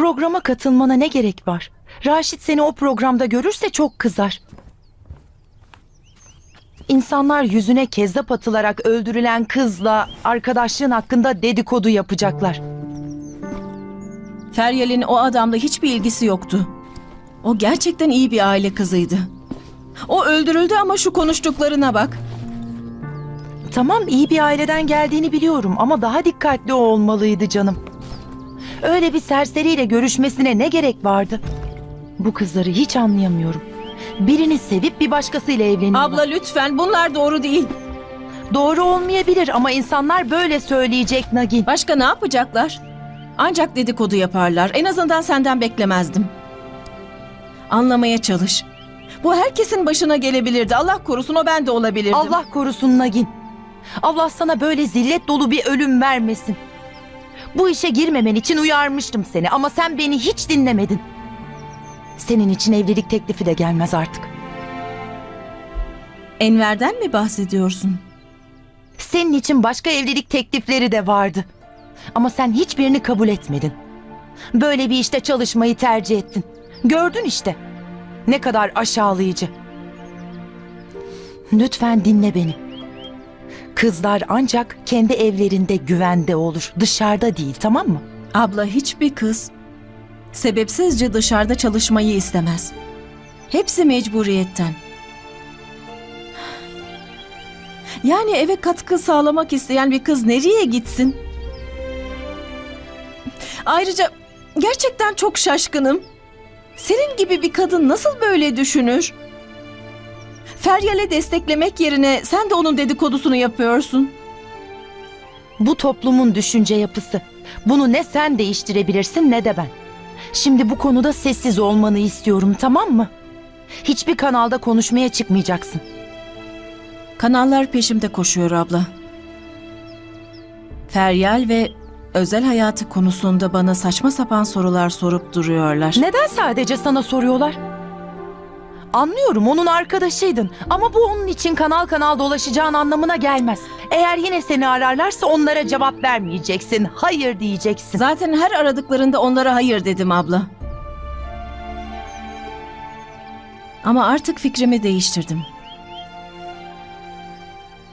Programa katılmana ne gerek var? Raşit seni o programda görürse çok kızar. İnsanlar yüzüne kezzap atılarak öldürülen kızla arkadaşlığın hakkında dedikodu yapacaklar. Feryal'in o adamla hiçbir ilgisi yoktu. O gerçekten iyi bir aile kızıydı. O öldürüldü ama şu konuştuklarına bak. Tamam iyi bir aileden geldiğini biliyorum ama daha dikkatli olmalıydı canım. Öyle bir serseriyle görüşmesine ne gerek vardı? Bu kızları hiç anlayamıyorum. Birini sevip bir başkasıyla evleniyorlar. Abla lütfen bunlar doğru değil. Doğru olmayabilir ama insanlar böyle söyleyecek Nagin. Başka ne yapacaklar? Ancak dedikodu yaparlar. En azından senden beklemezdim. Anlamaya çalış. Bu herkesin başına gelebilirdi. Allah korusun o ben de olabilirdim. Allah korusun Nagin. Allah sana böyle zillet dolu bir ölüm vermesin. Bu işe girmemen için uyarmıştım seni ama sen beni hiç dinlemedin. Senin için evlilik teklifi de gelmez artık. Enver'den mi bahsediyorsun? Senin için başka evlilik teklifleri de vardı. Ama sen hiçbirini kabul etmedin. Böyle bir işte çalışmayı tercih ettin. Gördün işte. Ne kadar aşağılayıcı. Lütfen dinle beni. Kızlar ancak kendi evlerinde güvende olur, dışarıda değil, tamam mı? Abla hiçbir kız sebepsizce dışarıda çalışmayı istemez. Hepsi mecburiyetten. Yani eve katkı sağlamak isteyen bir kız nereye gitsin? Ayrıca gerçekten çok şaşkınım. Senin gibi bir kadın nasıl böyle düşünür? Feryal'e desteklemek yerine sen de onun dedikodusunu yapıyorsun. Bu toplumun düşünce yapısı. Bunu ne sen değiştirebilirsin ne de ben. Şimdi bu konuda sessiz olmanı istiyorum, tamam mı? Hiçbir kanalda konuşmaya çıkmayacaksın. Kanallar peşimde koşuyor abla. Feryal ve özel hayatı konusunda bana saçma sapan sorular sorup duruyorlar. Neden sadece sana soruyorlar? Anlıyorum onun arkadaşıydın ama bu onun için kanal kanal dolaşacağın anlamına gelmez. Eğer yine seni ararlarsa onlara cevap vermeyeceksin. Hayır diyeceksin. Zaten her aradıklarında onlara hayır dedim abla. Ama artık fikrimi değiştirdim.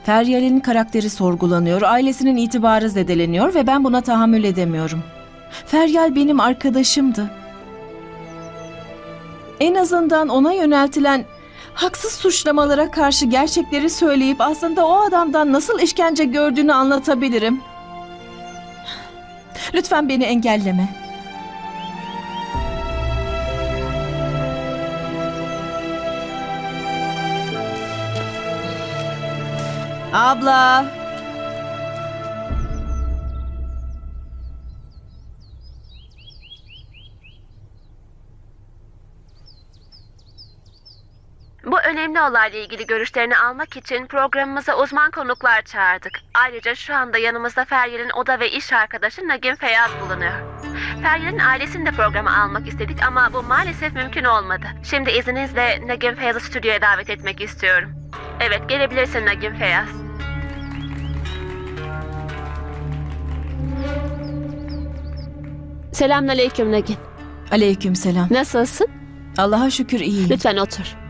Feryal'in karakteri sorgulanıyor, ailesinin itibarı zedeleniyor ve ben buna tahammül edemiyorum. Feryal benim arkadaşımdı. En azından ona yöneltilen haksız suçlamalara karşı gerçekleri söyleyip aslında o adamdan nasıl işkence gördüğünü anlatabilirim. Lütfen beni engelleme. Abla. Önemli olayla ilgili görüşlerini almak için programımıza uzman konuklar çağırdık. Ayrıca şu anda yanımızda Feryal'in oda ve iş arkadaşı Nagin Feyyaz bulunuyor. Feryal'in ailesini de programa almak istedik ama bu maalesef mümkün olmadı. Şimdi izninizle Nagin Feyyaz'ı stüdyoya davet etmek istiyorum. Evet gelebilirsin Nagin Feyyaz. Selamünaleyküm Nagin. Aleykümselam. Nasılsın? Allah'a şükür iyiyim. Lütfen otur.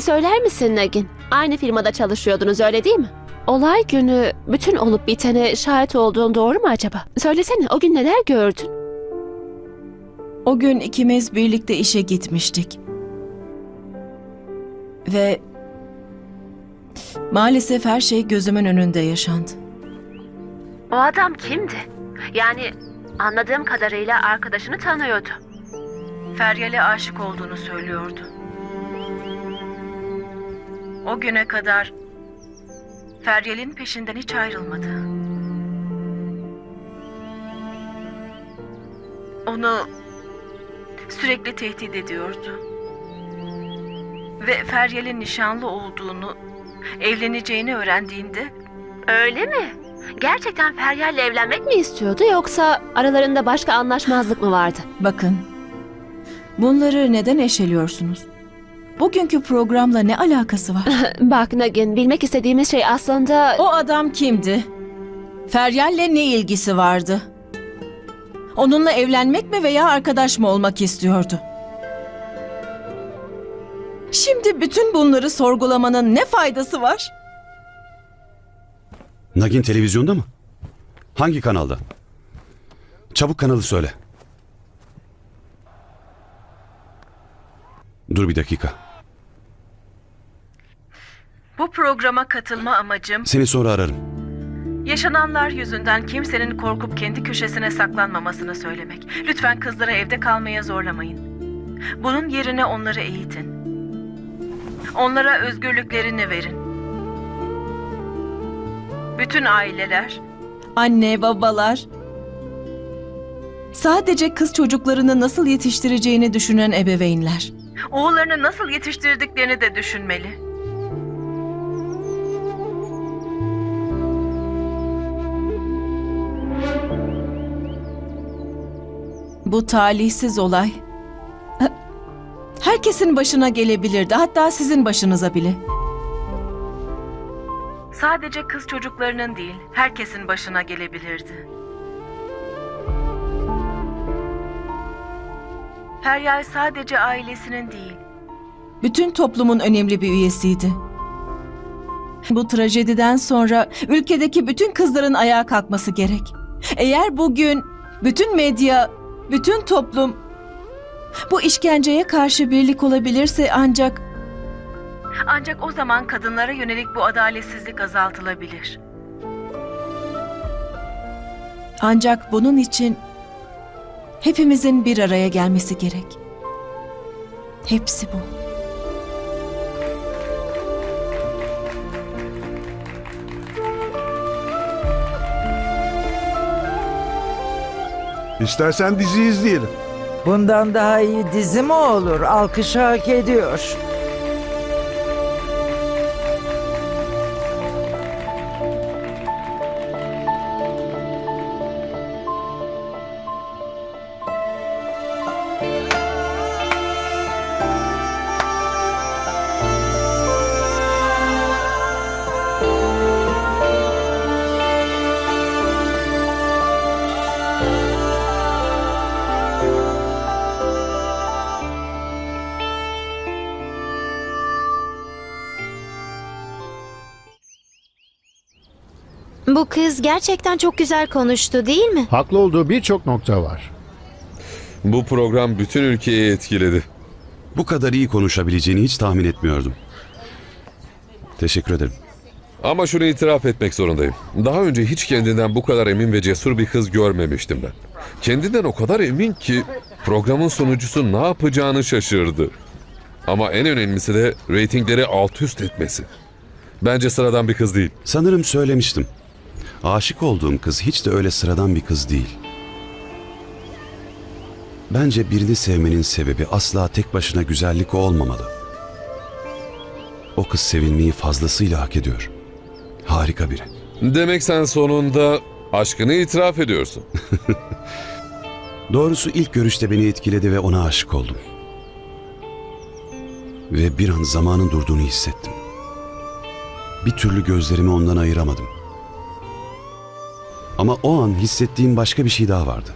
Söyler misin Nagin? Aynı firmada çalışıyordunuz öyle değil mi? Olay günü bütün olup bitene şahit olduğun doğru mu acaba? Söylesene o gün neler gördün? O gün ikimiz birlikte işe gitmiştik. Ve maalesef her şey gözümün önünde yaşandı. O adam kimdi? Yani anladığım kadarıyla arkadaşını tanıyordu. Feryal'e aşık olduğunu söylüyordu. O güne kadar Feryal'in peşinden hiç ayrılmadı. Onu sürekli tehdit ediyordu. Ve Feryal'in nişanlı olduğunu, evleneceğini öğrendiğinde Öyle mi? Gerçekten Feryal'le evlenmek mi? Mi istiyordu yoksa aralarında başka anlaşmazlık mı vardı? Bakın, bunları neden eşeliyorsunuz? Bugünkü programla ne alakası var? Bak Nagin bilmek istediğimiz şey aslında... O adam kimdi? Feryal'le ne ilgisi vardı? Onunla evlenmek mi veya arkadaş mı olmak istiyordu? Şimdi bütün bunları sorgulamanın ne faydası var? Nagin televizyonda mı? Hangi kanalda? Çabuk kanalı söyle. Dur bir dakika. Bu programa katılma amacım Seni sonra ararım. yaşananlar yüzünden kimsenin korkup kendi köşesine saklanmamasını söylemek. Lütfen kızları evde kalmaya zorlamayın. Bunun yerine onları eğitin. Onlara özgürlüklerini verin. Bütün aileler Anne, babalar. Sadece kız çocuklarını nasıl yetiştireceğini düşünen ebeveynler. oğullarını nasıl yetiştirdiklerini de düşünmeli. Bu talihsiz olay herkesin başına gelebilirdi. Hatta sizin başınıza bile. Sadece kız çocuklarının değil, herkesin başına gelebilirdi. Feryal sadece ailesinin değil, Bütün toplumun önemli bir üyesiydi. Bu trajediden sonra ülkedeki bütün kızların ayağa kalkması gerek. Eğer bugün bütün medya, bütün toplum bu işkenceye karşı birlik olabilirse ancak Ancak o zaman kadınlara yönelik bu adaletsizlik azaltılabilir. ancak bunun için hepimizin bir araya gelmesi gerek. Hepsi bu. İstersen dizi izleyelim. Bundan daha iyi dizi mi olur? Alkışı hak ediyor. Bu kız gerçekten çok güzel konuştu değil mi? Haklı olduğu birçok nokta var. Bu program bütün ülkeyi etkiledi. Bu kadar iyi konuşabileceğini hiç tahmin etmiyordum. Teşekkür ederim. Ama şunu itiraf etmek zorundayım. Daha önce hiç kendinden bu kadar emin ve cesur bir kız görmemiştim ben. Kendinden o kadar emin ki programın sunucusu ne yapacağını şaşırdı. Ama en önemlisi de reytingleri alt üst etmesi. Bence sıradan bir kız değil. Sanırım söylemiştim. Aşık olduğum kız hiç de öyle sıradan bir kız değil. Bence birini sevmenin sebebi asla tek başına güzellik olmamalı. O kız sevilmeyi fazlasıyla hak ediyor. Harika biri. Demek sen sonunda aşkını itiraf ediyorsun. Doğrusu ilk görüşte beni etkiledi ve ona aşık oldum. Ve bir an zamanın durduğunu hissettim. Bir türlü gözlerimi ondan ayıramadım. Ama o an hissettiğim başka bir şey daha vardı.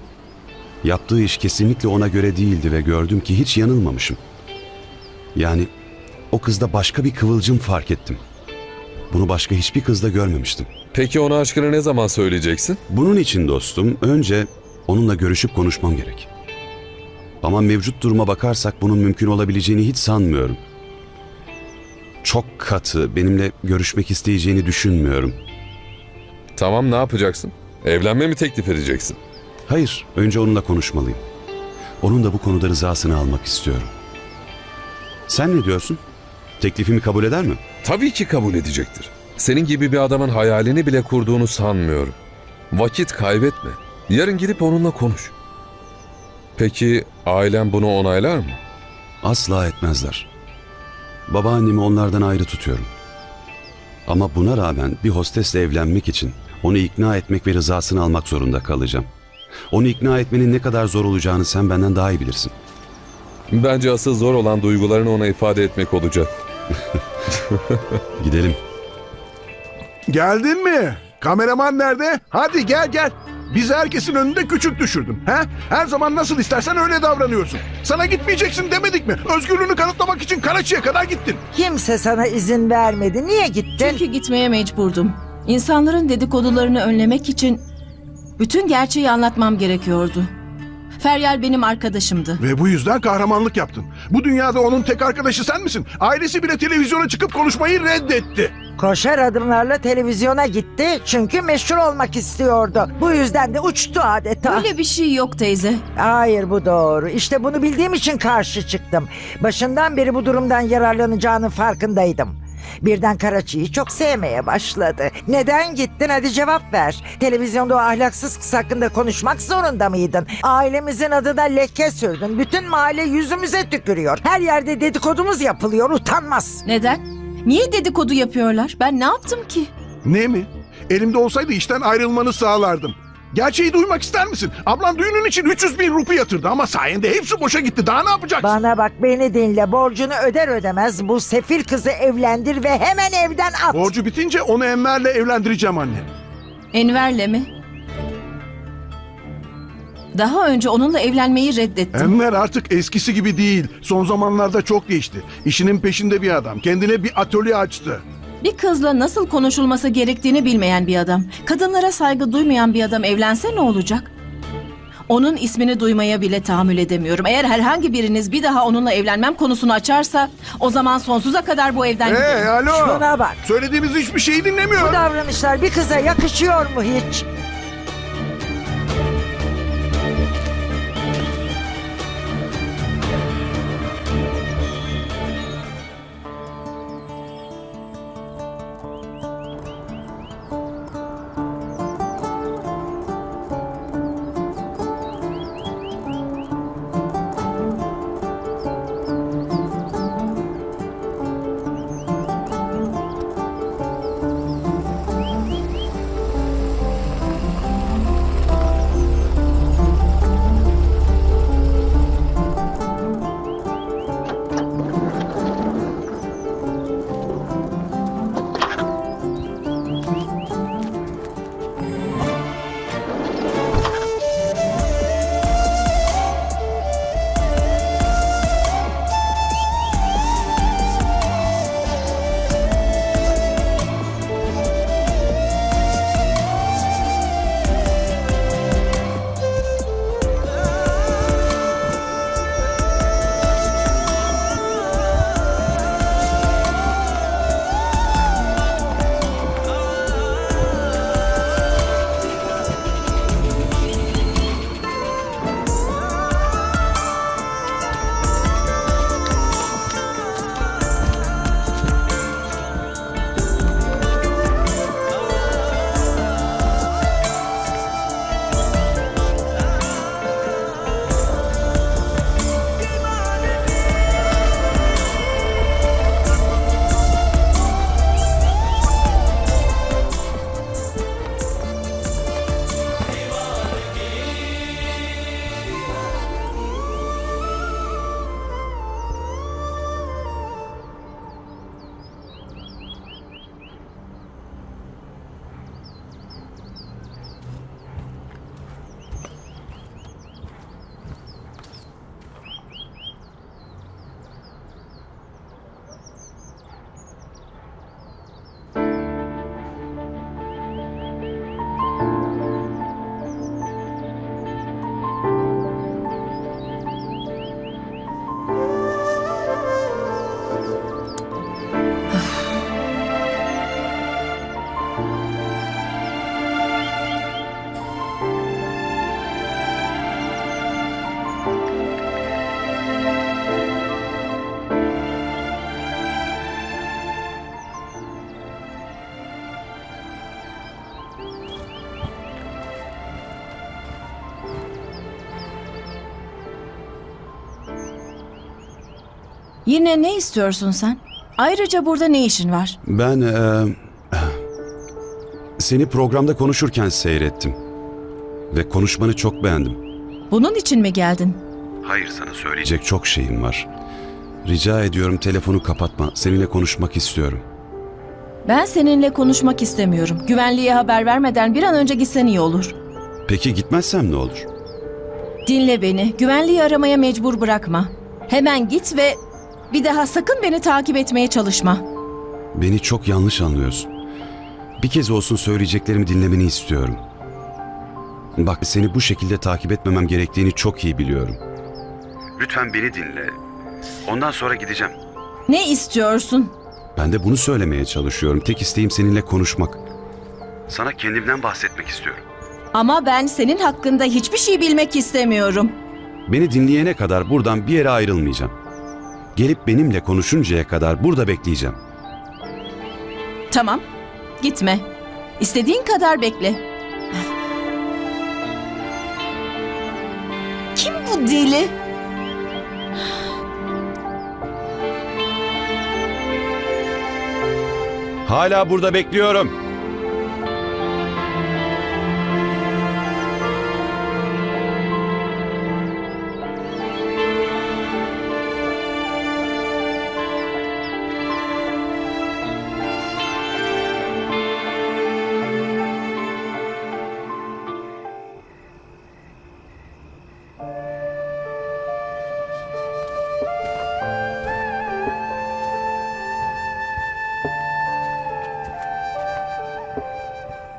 Yaptığı iş kesinlikle ona göre değildi ve gördüm ki hiç yanılmamışım. Yani o kızda başka bir kıvılcım fark ettim. Bunu başka hiçbir kızda görmemiştim. Peki ona aşkını ne zaman söyleyeceksin? Bunun için dostum önce onunla görüşüp konuşmam gerek. Ama mevcut duruma bakarsak bunun mümkün olabileceğini hiç sanmıyorum. Çok katı, benimle görüşmek isteyeceğini düşünmüyorum. Tamam ne yapacaksın? Evlenme mi teklif edeceksin? Hayır, önce onunla konuşmalıyım. Onun da bu konuda rızasını almak istiyorum. Sen ne diyorsun? Teklifimi kabul eder mi? Tabii ki kabul edecektir. Senin gibi bir adamın hayalini bile kurduğunu sanmıyorum. Vakit kaybetme. Yarın gidip onunla konuş. Peki ailen bunu onaylar mı? Asla etmezler. Babaannemi onlardan ayrı tutuyorum. Ama buna rağmen bir hostesle evlenmek için onu ikna etmek ve rızasını almak zorunda kalacağım. Onu ikna etmenin ne kadar zor olacağını sen benden daha iyi bilirsin. Bence asıl zor olan duygularını ona ifade etmek olacak. Gidelim. Geldin mi? Kameraman nerede? Hadi gel gel. Bizi herkesin önünde küçük düşürdün. He? Her zaman nasıl istersen öyle davranıyorsun. Sana gitmeyeceksin demedik mi? Özgürlüğünü kanıtlamak için Karaçi'ye kadar gittin. Kimse sana izin vermedi. Niye gittin? Çünkü gitmeye mecburdum. İnsanların dedikodularını önlemek için bütün gerçeği anlatmam gerekiyordu. Feryal benim arkadaşımdı. Ve bu yüzden kahramanlık yaptın. Bu dünyada onun tek arkadaşı sen misin? Ailesi bile televizyona çıkıp konuşmayı reddetti. Koşar adımlarla televizyona gitti çünkü meşhur olmak istiyordu. Bu yüzden de uçtu adeta. Öyle bir şey yok teyze. Hayır bu doğru. İşte bunu bildiğim için karşı çıktım. Başından beri bu durumdan yararlanacağının farkındaydım. Birden Karaçi'yi çok sevmeye başladı. Neden gittin hadi cevap ver. Televizyonda o ahlaksız kız hakkında konuşmak zorunda mıydın? Ailemizin adına leke sürdün. Bütün mahalle yüzümüze tükürüyor. Her yerde dedikodumuz yapılıyor utanmaz. Neden? Niye dedikodu yapıyorlar? Ben ne yaptım ki? Ne mi? Elimde olsaydı işten ayrılmanı sağlardım. Gerçeği duymak ister misin? Ablan düğünün için 300 bin rupi yatırdı ama sayende hepsi boşa gitti. Daha ne yapacaksın? Bana bak beni dinle. Borcunu öder ödemez bu sefil kızı evlendir ve hemen evden at. Borcu bitince onu Enver'le evlendireceğim anne. Enver'le mi? Daha önce onunla evlenmeyi reddettim. Enver artık eskisi gibi değil. Son zamanlarda çok değişti. İşinin peşinde bir adam. Kendine bir atölye açtı. Bir kızla nasıl konuşulması gerektiğini bilmeyen bir adam, kadınlara saygı duymayan bir adam evlense ne olacak? Onun ismini duymaya bile tahammül edemiyorum. Eğer herhangi biriniz bir daha onunla evlenmem konusunu açarsa o zaman sonsuza kadar bu evden giderim. Hey alo. Şuna bak. Söylediğimiz hiçbir şeyi dinlemiyor. Bu davranışlar bir kıza yakışıyor mu hiç? Yine ne istiyorsun sen? Ayrıca burada ne işin var? Ben eee, seni programda konuşurken seyrettim. Ve konuşmanı çok beğendim. Bunun için mi geldin? Hayır sana söyleyecek çok şeyim var. Rica ediyorum telefonu kapatma. Seninle konuşmak istiyorum. Ben seninle konuşmak istemiyorum. Güvenliğe haber vermeden bir an önce gitsen iyi olur. Peki gitmezsem ne olur? Dinle beni. Güvenliği aramaya mecbur bırakma. Hemen git ve bir daha sakın beni takip etmeye çalışma. Beni çok yanlış anlıyorsun. Bir kez olsun söyleyeceklerimi dinlemeni istiyorum. Bak seni bu şekilde takip etmemem gerektiğini çok iyi biliyorum. Lütfen beni dinle. Ondan sonra gideceğim. Ne istiyorsun? Ben de bunu söylemeye çalışıyorum. Tek isteğim seninle konuşmak. Sana kendimden bahsetmek istiyorum. Ama ben senin hakkında hiçbir şey bilmek istemiyorum. Beni dinleyene kadar buradan bir yere ayrılmayacağım. Gelip benimle konuşuncaya kadar burada bekleyeceğim. Tamam. Gitme. İstediğin kadar bekle. Kim bu deli? Hala burada bekliyorum.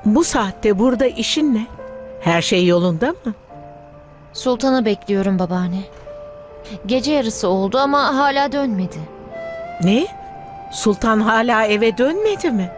Bu saatte burada işin ne? Her şey yolunda mı? Sultan'ı bekliyorum babaanne. Gece yarısı oldu ama hala dönmedi. Ne? Sultan hala eve dönmedi mi?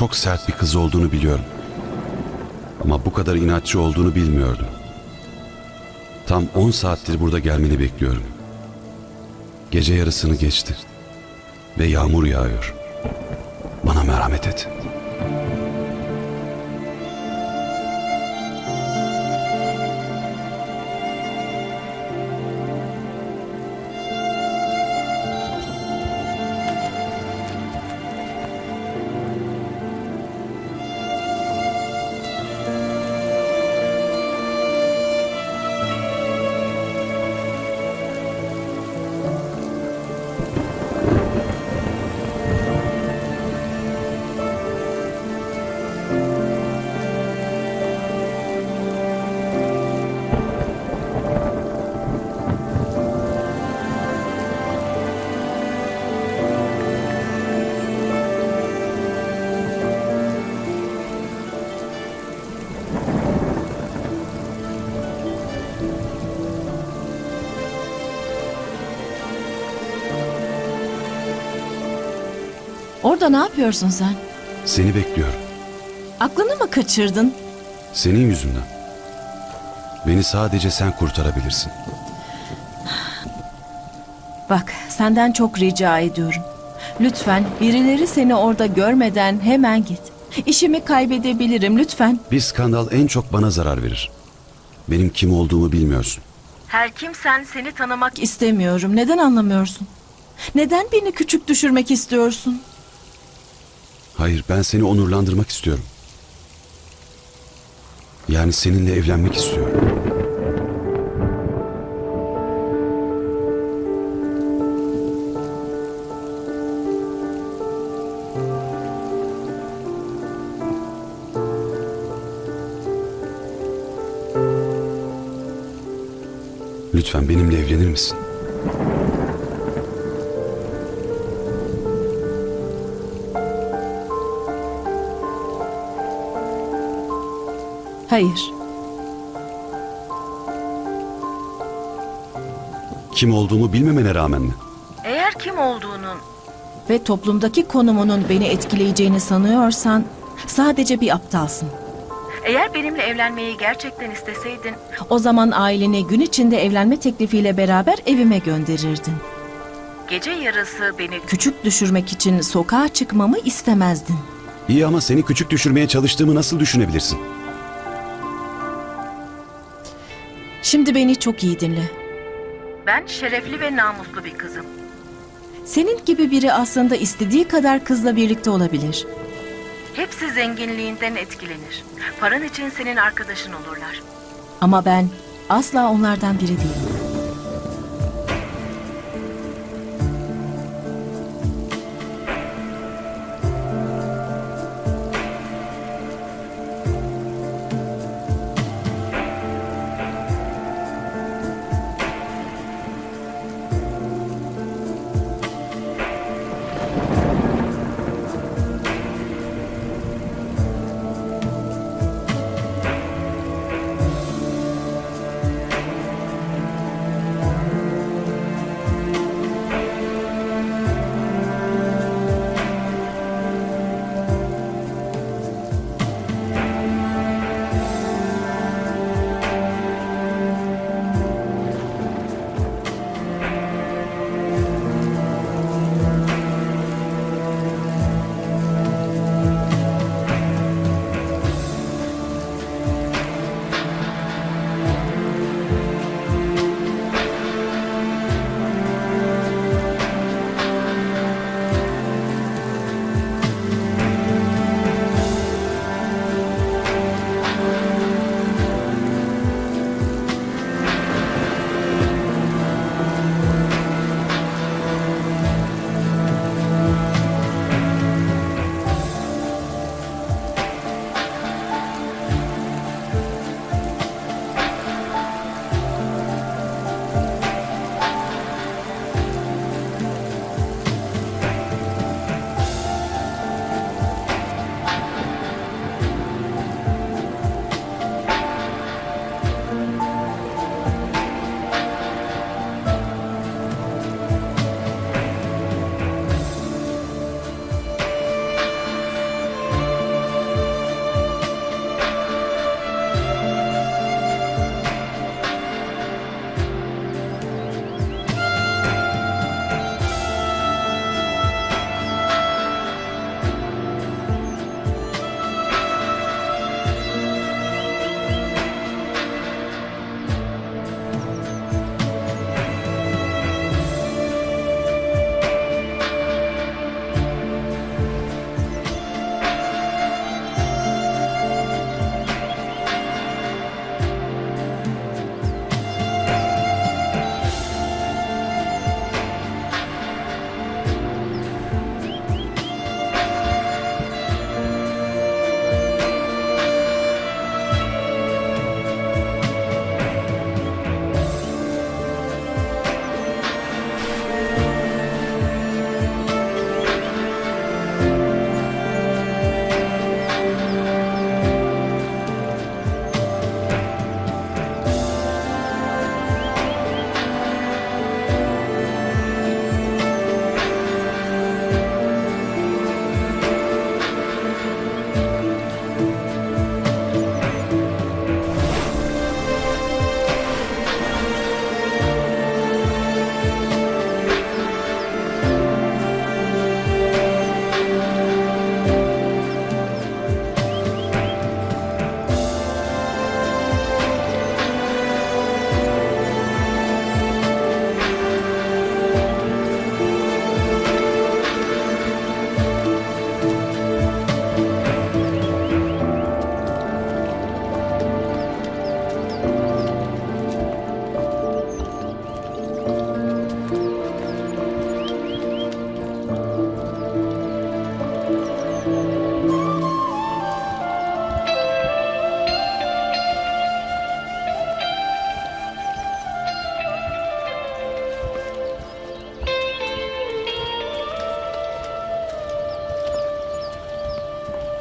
Çok sert bir kız olduğunu biliyorum. Ama bu kadar inatçı olduğunu bilmiyordum. Tam 10 saattir burada gelmeni bekliyorum. Gece yarısını geçti. Ve yağmur yağıyor. Bana merhamet et. Orada ne yapıyorsun sen? Seni bekliyorum. Aklını mı kaçırdın? Senin yüzünden. Beni sadece sen kurtarabilirsin. Bak, senden çok rica ediyorum. Lütfen birileri seni orada görmeden hemen git. İşimi kaybedebilirim lütfen. Bir skandal en çok bana zarar verir. Benim kim olduğumu bilmiyorsun. Her kimsen seni tanımak İstemiyorum. Neden anlamıyorsun? Neden beni küçük düşürmek istiyorsun? Hayır, ben seni onurlandırmak istiyorum. Yani seninle evlenmek istiyorum. Lütfen benimle evlenir misin? Hayır. Kim olduğumu bilmemene rağmen mi? eğer kim olduğunun Ve toplumdaki konumunun beni etkileyeceğini sanıyorsan sadece bir aptalsın. eğer benimle evlenmeyi gerçekten isteseydin O zaman aileni gün içinde evlenme teklifiyle beraber evime gönderirdin. gece yarısı beni Küçük düşürmek için sokağa çıkmamı istemezdin. İyi ama seni küçük düşürmeye çalıştığımı nasıl düşünebilirsin? Şimdi beni çok iyi dinle. ben şerefli ve namuslu bir kızım. Senin gibi biri aslında istediği kadar kızla birlikte olabilir. Hepsi zenginliğinden etkilenir. Paran için senin arkadaşın olurlar. Ama ben asla onlardan biri değilim.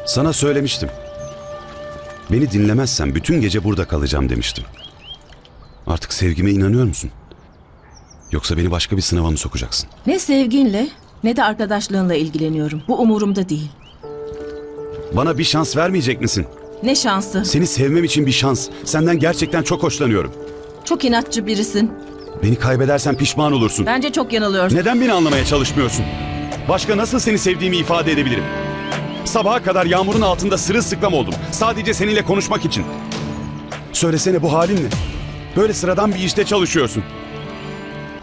Sana söylemiştim. Beni dinlemezsen bütün gece burada kalacağım demiştim. Artık sevgime inanıyor musun? Yoksa beni başka bir sınava mı sokacaksın? Ne sevginle ne de arkadaşlığınla ilgileniyorum. Bu umurumda değil. Bana bir şans vermeyecek misin? Ne şansı. Seni sevmem için bir şans. Senden gerçekten çok hoşlanıyorum. Çok inatçı birisin. Beni kaybedersen pişman olursun. Bence çok yanılıyorsun. Neden beni anlamaya çalışmıyorsun? Başka nasıl seni sevdiğimi ifade edebilirim? Sabaha kadar yağmurun altında sırılsıklam oldum. Sadece seninle konuşmak için. Söylesene bu halin ne? Böyle sıradan bir işte çalışıyorsun.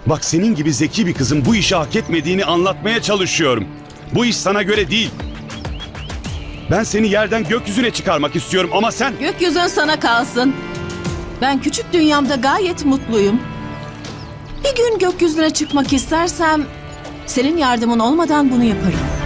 Bak senin gibi zeki bir kızın bu işi hak etmediğini anlatmaya çalışıyorum. Bu iş sana göre değil. Ben seni yerden gökyüzüne çıkarmak istiyorum ama sen... Gökyüzün sana kalsın. Ben küçük dünyamda gayet mutluyum. Bir gün gökyüzüne çıkmak istersem senin yardımın olmadan bunu yaparım.